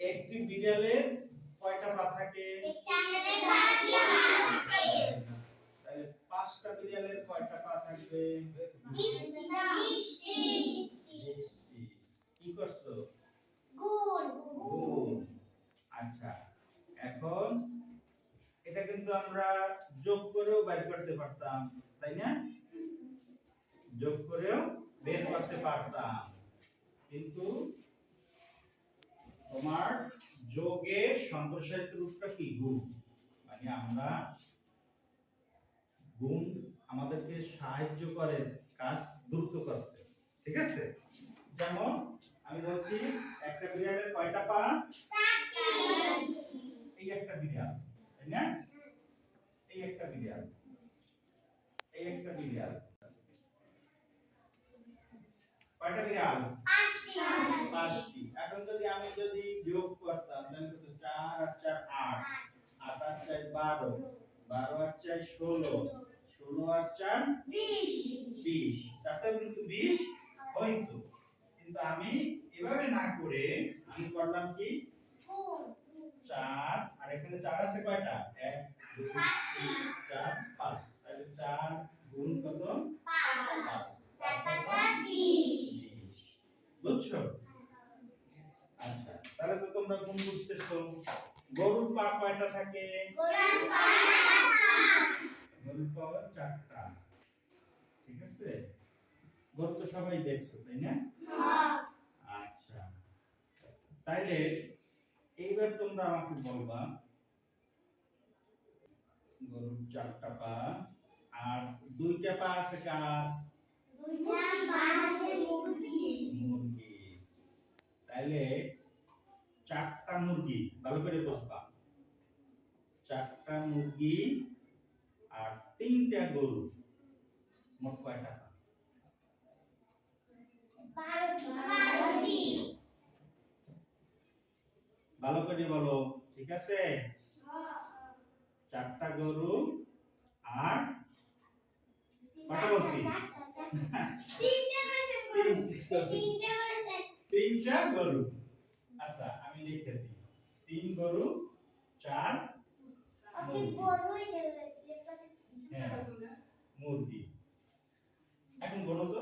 একটি বিড়ালের কয়টা পা থাকে? তাহলে পাঁচটা বিড়ালের কয়টা পা থাকবে? কি করছ? আচ্ছা এখন এটা কিন্তু আমরা যোগ করেও বের করতে পারতাম তাই না? যোগ করেও বের করতে পারতাম। কিন্তু তোমার যোগের সম্প্রসারিত রূপটা কি? গুণ। মানে আমরা গুণ আমাদেরকে সাহায্য করে কাজ দ্রুত করতে। ঠিক আছে? যেমন আমি বলছি একটা বিড়ালের কয়টা পা? এই একটা বিড়াল তাই না? এই একটা বিড়াল। এই একটা বিড়াল। কয়টা বিড়াল? পাঁচটি। এখন যদি আমি যদি যোগ করতাম তাহলে কত? চার আর চার আট। আট আর চার বারো। বারো আর চার ষোলো। ষোলো আর চার বিশ। চারটা কিন্তু বিশ হইতো। কিন্তু আমি এভাবে না করে আমি করলাম কি? চার। আর এখানে চার আছে কয়টা? এক দুই তিন চার পাঁচ। তাহলে চার গুণ কত? পাঁচ। বিশ। বুঝছ? তাহলে তো তোমরা গুণ বুঝতেছো? গরুর পা কয়টা থাকে? গরুর পা চারটা। ঠিক আছে? গরু তো সবাই দেখছ তাই না? আচ্ছা। তাইলে এইবার তোমরা আমাকে বলবা গরুর চারটা পা আর দুইটা পা আছে কার? মুরগি তাইলে চারটা মুরগি ভালো করে বসবা চারটা মুরগি আর তিনটা গরু মোট কয়টা? ভালো করে বলো ঠিক আছে? চারটা গরু আর কটা বলছি? তিনটা গরু। লিখে দিই তিন গরু চার হ্যাঁ মুরগি। এখন গণো তো?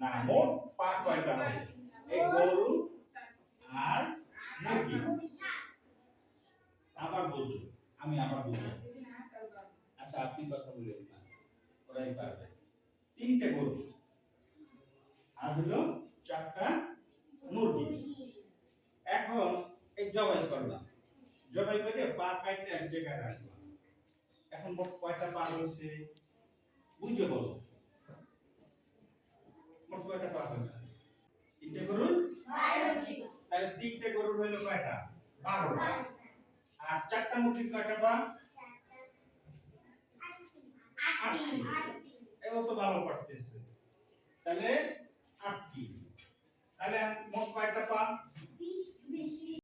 না মোট পা কয়টা হবে এই গরু আর মুরগি। আবার বলছো আমি আবার বলছি। আচ্ছা আপনি কথা বলেন না। ওরাই পারবে। তিনটে গরু। আর হলো চারটা মুরগি। এখন এই জবাই করলাম। জবাই করে পা কাটতে এক জায়গায় রাখলাম। এখন কয়টা পা হয়েছে? বুঝে বলো। কয়টা পা হয়েছে? তিনটে গরুর? তাহলে তিনটে গরুর হইল কয়টা? বারোটা আর চারটা মুরগির কয়টা পা এও তো ভালো পারতেছে তাহলে আটটি তাহলে মোট কয়টা পা